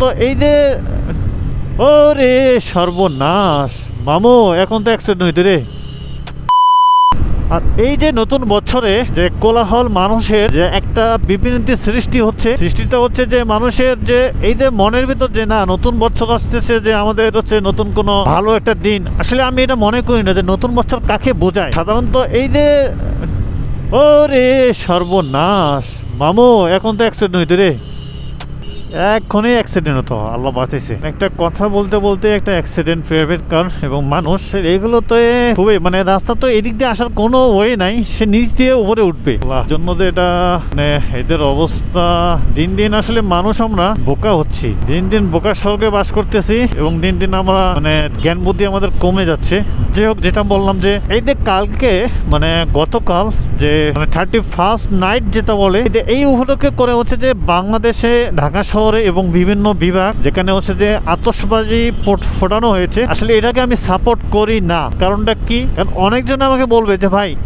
সাধারণত এই যে, ওরে সর্বনাশ। মামু, এখন তো অ্যাক্সিডেন্ট হইতে রে। আর এই যে নতুন বছরে যে কোলাহল মানুষের যে একটা বিপরীতি সৃষ্টি হচ্ছে, সৃষ্টিটা হচ্ছে যে মানুষের যে এই যে মনের ভিতর যে না, নতুন বছর আসতেছে যে আমাদের হচ্ছে নতুন কোনো ভালো একটা দিন। আসলে আমি এটা মনে করি না যে নতুন বছর কাকে বোঝায়। সাধারণত এই যে, ওরে সর্বনাশ। মামু, এখন তো অ্যাক্সিডেন্ট হইতে রে। এক্ষণে অ্যাক্সিডেন্ট হতো আল্লাহ বাঁচাইছে। একটা কথা বলতে বলতে একটা অ্যাক্সিডেন্ট প্রাইভেট কার এবং মানুষ এগুলো তো খুবই মানে রাস্তা তো এদিক দিয়ে আসার কোনো ওয়ে নাই, সে নিচ দিয়ে উপরে উঠবে। জন্য যে এটা মানে এদের অবস্থা, দিন দিন আসলে মানুষ আমরা বোকা হচ্ছি। দিন দিন বোকার স্বর্গে বাস করতেছি এবং দিন দিন আমরা মানে জ্ঞান বুদ্ধি আমাদের কমে যাচ্ছে। যাই হোক, যেটা বললাম যে, এই যে কালকে মানে গতকাল যে মানে থার্টি ফার্স্ট নাইট যেটা বলে এই উপলক্ষে করে হচ্ছে যে বাংলাদেশে ঢাকা শহরে এবং বিভিন্ন বিভাগ যেখানে হচ্ছে যে আতসবাজি ফোট- ফোটানো হয়েছে। আসলে এটাকে আমি সাপোর্ট করি না। কারণটা কি? কারণ অনেকজন আমাকে বলবে যে, ভাই,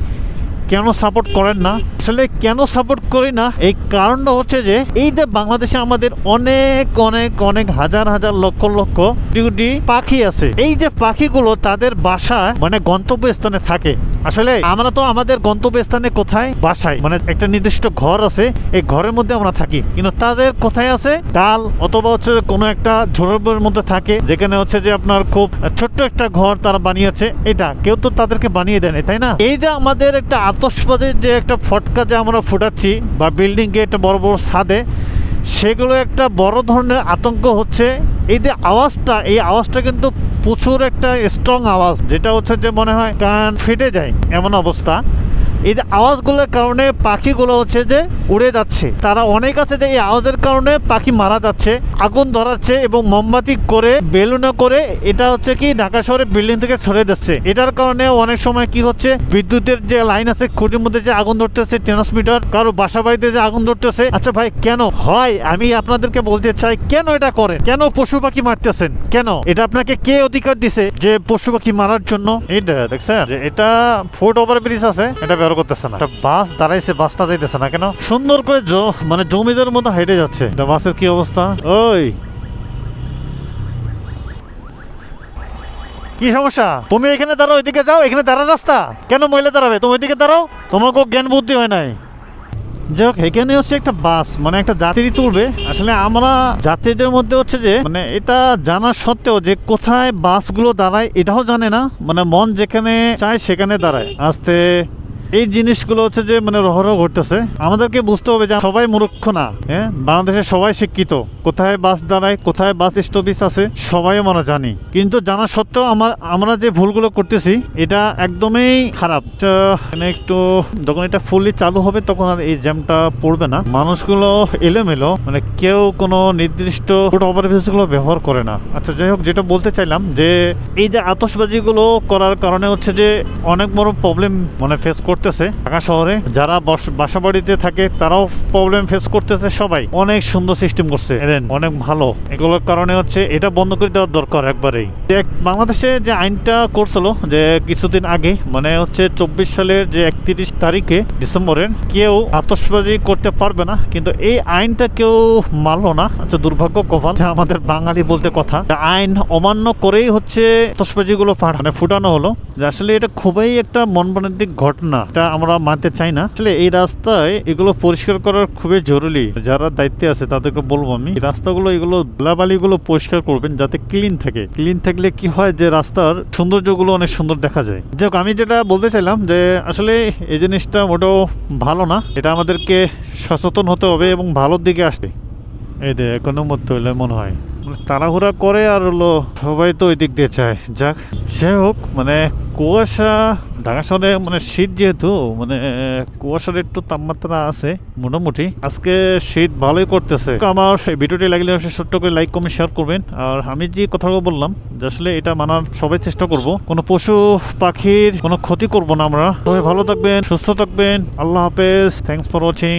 কেন সাপোর্ট করেন না? আসলে কেন সাপোর্ট করি না? এই কারণটা হচ্ছে যে এই যে বাংলাদেশে আমাদের অনেক অনেক অনেক হাজার হাজার লক্ষ লক্ষ ডিউটি পাখি আছে। এই যে পাখিগুলো তাদের বাসা মানে গন্তব্যস্থানে থাকে। আসলে আমরা তো আমাদের গন্তব্যস্থানে কোথায়? বাসায়। মানে একটা নির্দিষ্ট ঘর আছে এই ঘরের মধ্যে আমরা থাকি। কিন্তু তাদের কোথায় আছে? ডাল অথবা হচ্ছে কোনো একটা ঝোড়ের মধ্যে থাকে যেখানে হচ্ছে যে আপনার খুব ছোট্ট একটা ঘর তারা বানিয়েছে। এটা কেউ তো তাদেরকে বানিয়ে দেয় না, তাই না? এই যে আমাদের একটা আতসবাদের যে একটা ফটকা যে আমরা ফুটাচ্ছি বা বিল্ডিং গেট বড় বড় ছাদে, সেগুলো একটা বড় ধরনের আতঙ্ক হচ্ছে। এই যে আওয়াজটা, এই আওয়াজটা কিন্তু প্রচুর একটা স্ট্রং আওয়াজ, যেটা হচ্ছে যে মনে হয় কান ফেটে যায়, এমন অবস্থা। এই যে আওয়াজগুলোর কারণে পাখিগুলো হচ্ছে যে উড়ে যাচ্ছে। তারা অনেক আছে যে এই আওয়াজের কারণে পাখি মারা যাচ্ছে, আগুন ধরাচ্ছে এবং মোমবাতি করে বেলুনে করে, এটা হচ্ছে কি ঢাকা শহরে বিল্ডিং থেকে ছড়ে যাচ্ছে। এটার কারণে অনেক সময় কি হচ্ছে, বিদ্যুতের যে লাইন আছে, খুঁটির মধ্যে যে আগুন ধরতেছে, ট্রান্সমিটার, কারও বাসা বাড়িতে যে আগুন ধরতেছে আচ্ছা ভাই, কেন? হয়, আমি আপনাদেরকে বলতে চাই, কেন এটা করেন? কেন পশু পাখি মারতেছেন? কেন? এটা আপনাকে কে অধিকার দিছে যে পশু পাখি মারার জন্য? এইটা দেখছেন এটা ফুট ওভার ব্রিজ আছে, এটা করতেছে না। বাস দাঁড়াইছে বাসটা যাইতেছে না কেন? সুন্দর করে মানে জমিদের মতো হেঁটে যাচ্ছে। বাসের কি অবস্থা? ওই। কি সমস্যা? তুমি এখানে দাঁড়াও ওইদিকে যাও, এখানে দাঁড়া রাস্তা। কেন মহিলা দাঁড়াবে? তুমি ওইদিকে দাঁড়াও, তোমাকেও জ্ঞান বুদ্ধি হয় নাই। যাই হোক, এখানে হচ্ছে একটা বাস মানে একটা যাত্রী তুলবে। আসলে আমরা যাত্রীদের মধ্যে হচ্ছে যে মানে এটা জানা সত্ত্বেও যে কোথায় বাসগুলো দাঁড়ায়, এটাও জানে না। মানে মন যেখানে চায় সেখানে দাঁড়ায়। আস্তে। এই জিনিসগুলো হচ্ছে যে মানে রহরহ ঘটতেছে। আমাদেরকে বুঝতে হবে যে সবাই মূর্খ না হ্যাঁ? বাংলাদেশে সবাই শিক্ষিত। কোথায় বাস দাঁড়ায়, কোথায় বাস স্টপিস আছে, সবাই আমরা জানি। কিন্তু জানা সত্ত্বেও আমার, আমরা যে ভুলগুলো করতেছি, এটা একদমই খারাপ। মানে একটু যখন এটা ফুললি চালু হবে, তখন আর এই জ্যামটা পড়বে না। মানুষগুলো এলোমেলো মানে কেউ কোনো নির্দিষ্টগুলো ব্যবহার করে না। আচ্ছা যাই হোক, যেটা বলতে চাইলাম যে এই যে আতশবাজিগুলো করার কারণে হচ্ছে যে অনেক বড় প্রবলেম মানে ফেস করতেছে ঢাকা শহরে। যারা বস- বাড়িতে থাকে, তারাও প্রবলেম ফেস করতেছে সবাই। অনেক সুন্দর সিস্টেম করছে। অনেক ভালো। এগুলোর কারণে হচ্ছে এটা বন্ধ করে দেওয়ার দরকার একবারেই। বাংলাদেশে যে আইনটা করছিল, যে কিছুদিন আগে মানে হচ্ছে চব্বিশ সালের যে একত্রিশ তারিখে ডিসেম্বরের, কেউ আতশবাজি করতে পারবে না, কিন্তু এই আইনটা কেউ মানলো না। আচ্ছা দুর্ভাগ্য কপাল। আমাদের বাঙালি বলতে কথা। আইন অমান্য করেই হচ্ছে আতশবাজি গুলো মানে ফুটানো হলো। আসলে এটা খুবই একটা মনবাণিজ্যিক ঘটনা। এটা আমরা মানতে চাই না। আসলে এই রাস্তায় এগুলো পরিষ্কার করার খুবই জরুরি। যারা দায়িত্বে আছে তাদেরকে বলব আমি রাস্তাগুলো, এগুলো ধুলাবালি গুলো পরিষ্কার করবেন যাতে ক্লিন থাকে। ক্লিন থাকলে কি হয় যে রাস্তার সৌন্দর্যগুলো অনেক সুন্দর দেখা যায়। যাই আমি যেটা বলতে চাইলাম যে আসলে এই জিনিসটা মোটেও ভালো না। এটা আমাদেরকে সচেতন হতে হবে এবং ভালোর দিকে আসতে। এই দে এখনও মধ্যে হইলে মনে হয়। তাড়াহুড়া করে আর হলো সবাই তো ওই দিক দিয়ে চায় যাক, যাই হোক মানে কুয়াশা ঢাকা শহরে মানে শীত যেহেতু মানে কুয়াশার একটু তাপমাত্রা আছে, মোটামুটি। আজকে শীত ভালোই করতেছে। আমার ভিডিওটি লাগলে ছোট্ট করে লাইক কমেন্ট শেয়ার করবেন। আর আমি যে কথাগুলো বললাম, যে আসলে এটা মানার সবাই চেষ্টা করব। কোনো পশু, পাখির কোনো ক্ষতি করব না আমরা। সবাই ভালো থাকবেন, সুস্থ থাকবেন। আল্লাহ হাফেজ। Thanks for watching